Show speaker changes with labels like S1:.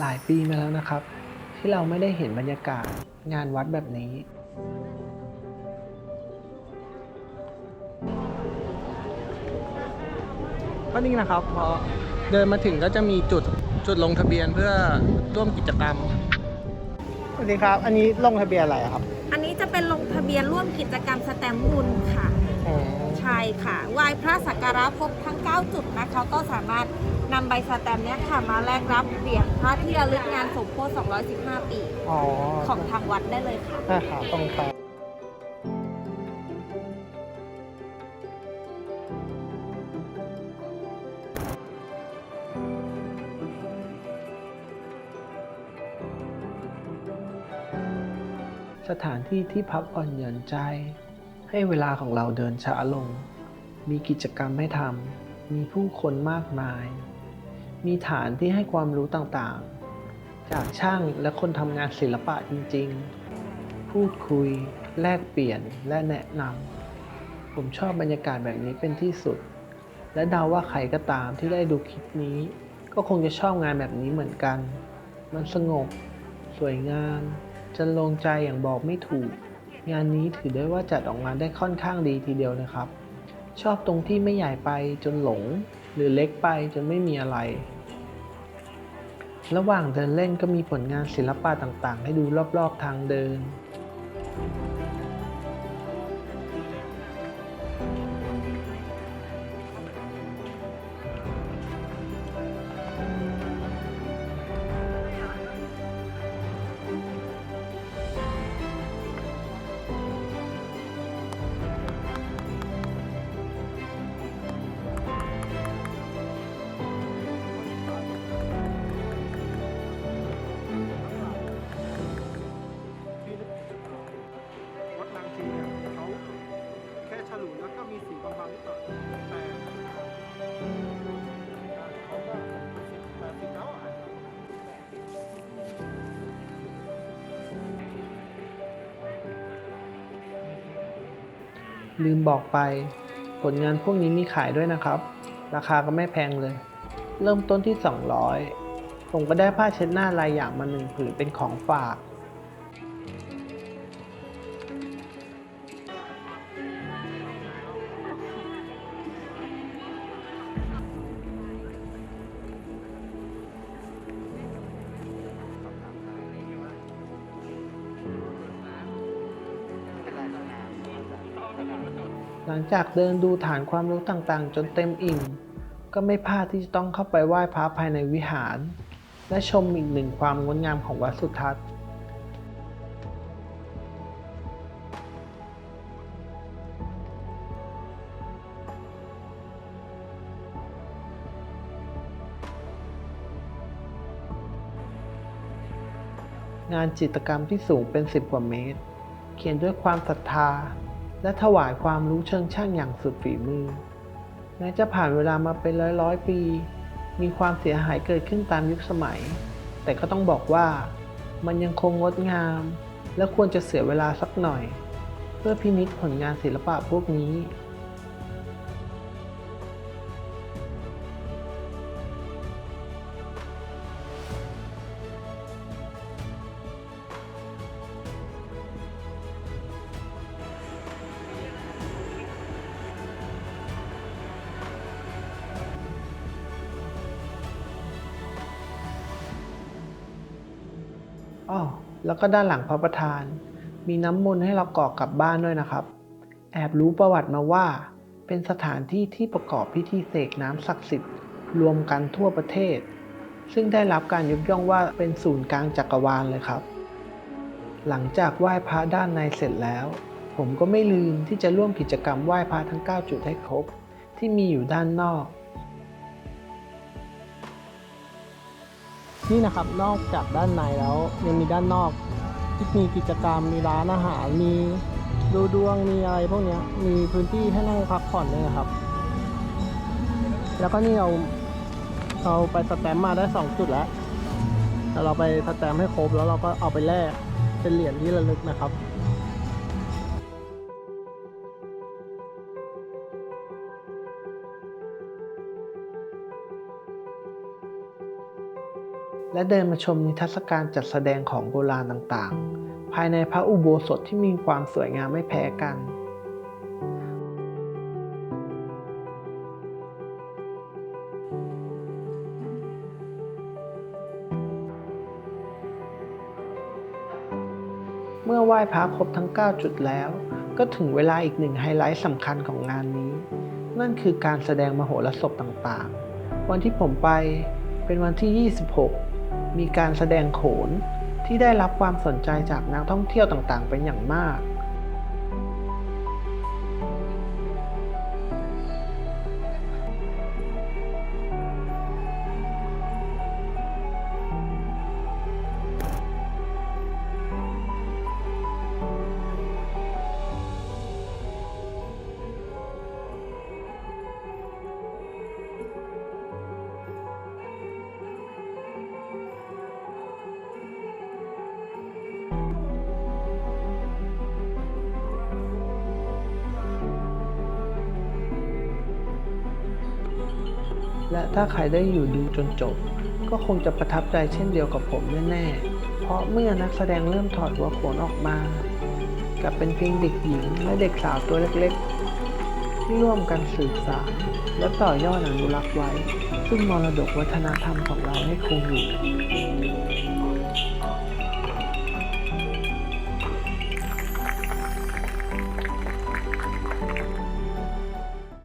S1: หลายปีมาแล้วนะครับ ที่เราไม่ได้เห็นบรรยากาศงานวัดแบบนี้ ก็นี่นะครับพอเดินมาถึงก็จะมีจุดจุดลงทะเบียนเพื่อร่วมกิจกรรมสวัสดีครับ อันนี้ลงทะเบียนอะไรครับ
S2: อันนี้จะเป็นลงทะเบียนร่วมกิจกรรมสแตมป์บุญค่ะ
S1: อ๋อ
S2: ใช่ค่ะไหว้พระสักการะครบทั้ง 9 จุดนะคะ ก็สามารถ นำใบสแตมป์เนี้ยค่ะมาแลกรับเหรียญพระที่ระลึกงานสมโพธิ215 ปี
S1: อ๋อ
S2: ของทางวัดได้เลยค่ะ
S1: ใช่ครับตรงครับสถานที่ที่พักผ่อนหย่อนใจ ให้เวลาของเราเดินช้าลง มีกิจกรรมให้ทำ มีผู้คนมากมาย มีฐานที่ให้ความรู้ต่างๆ จากช่างและคนทำงานศิลปะจริงๆ พูดคุย แลกเปลี่ยนและแนะนำ ผมชอบบรรยากาศแบบนี้เป็นที่สุด และเดาว่าใครก็ตามที่ได้ดูคลิปนี้ ก็คงจะชอบงานแบบนี้เหมือนกัน มันสงบ สวยงามจนลงใจอย่างบอกไม่ถูก งานนี้ถือได้ว่าจัดออกมาได้ค่อนข้างดีทีเดียวนะครับ ชอบตรงที่ไม่ใหญ่ไปจนหลง หรือเล็กไปจนไม่มีอะไร ระหว่างเดินเล่นก็มีผลงานศิลปะต่างๆ ให้ดูรอบๆทางเดิน
S3: ลืมบอก
S1: ไป ผลงานพวกนี้มีขายด้วยนะครับ ราคาก็ไม่แพงเลย เริ่มต้นที่ 200 ผมก็ได้ผ้าเช็ดหน้าลายอย่างมาหนึ่งผืนเป็นของฝาก หลังจากเดินดูฐานความรู้ต่างๆ จนเต็มอิ่ม ก็ไม่พลาดที่จะต้องเข้าไปไหว้พระภายในวิหาร และชมอีกหนึ่งความงดงามของวัดสุทัศน์งานจิตรกรรมที่สูงเป็น10กว่าเมตร เขียนด้วยความศรัทธา และถวายความรู้เชิงช่างอย่างสุดฝีมือ แม้จะผ่านเวลามาเป็นร้อยร้อยปี มีความเสียหายเกิดขึ้นตามยุคสมัย แต่ก็ต้องบอกว่า มันยังคงงดงาม และควรจะเสียเวลาสักหน่อย เพื่อพินิจผลงานศิลปะพวกนี้ อ้อแล้วก็ด้านหลังพระประธาน มีน้ำมนต์ให้เรากรอกกลับบ้านด้วยนะครับ แอบรู้ประวัติมาว่า เป็นสถานที่ที่ประกอบพิธีเสกน้ำศักดิ์สิทธิ์ รวมกันทั่วประเทศ ซึ่งได้รับการยกย่องว่าเป็นศูนย์กลางจักรวาลเลยครับ หลังจากไหว้พระด้านในเสร็จแล้ว ผมก็ไม่ลืมที่จะร่วมกิจกรรมไหว้พระทั้ง 9 จุดให้ครบ ที่มีอยู่ด้านนอก นี่นะครับนอกจากด้านในแล้วยังมีด้านนอกที่มีกิจกรรมมีร้านอาหารมีดูดวงมีอะไรพวกนี้มีพื้นที่ให้นั่งพักผ่อนด้วยนะครับ แล้วก็นี่เราเราไปสแตมมาได้ 2 จุดแล้วแต่เราไปสแตมให้ครบแล้วเราก็เอาไปแลกเป็นเหรียญที่ระลึกนะครับ และเดินมาชมนิทรรศการจัดแสดงของโบราณต่างๆ ภายในพระอุโบสถที่มีความสวยงามไม่แพ้กันเมื่อไหว้พระครบทั้ง 9 จุดแล้ว ก็ถึงเวลาอีกหนึ่งไฮไลท์สำคัญของงานนี้ นั่นคือการแสดงมโหรสพต่างๆ วันที่ผมไปเป็นวันที่ 26 มีการแสดงโขนที่ได้รับความสนใจจากนักท่องเที่ยวต่างๆ เป็นอย่างมาก และถ้าใครได้อยู่ดูจนจบ ก็คงจะประทับใจเช่นเดียวกับผมแน่ๆ เพราะเมื่อนักแสดงเริ่มถอดหัวโขนออกมากลับเป็นเพียงเด็กหญิงและเด็กสาวตัวเล็กๆ ที่ร่วมกันสืบสารและต่อยอดอนุรักษ์ไว้ ซึ่งมรดกวัฒนธรรมของเราให้คงอยู่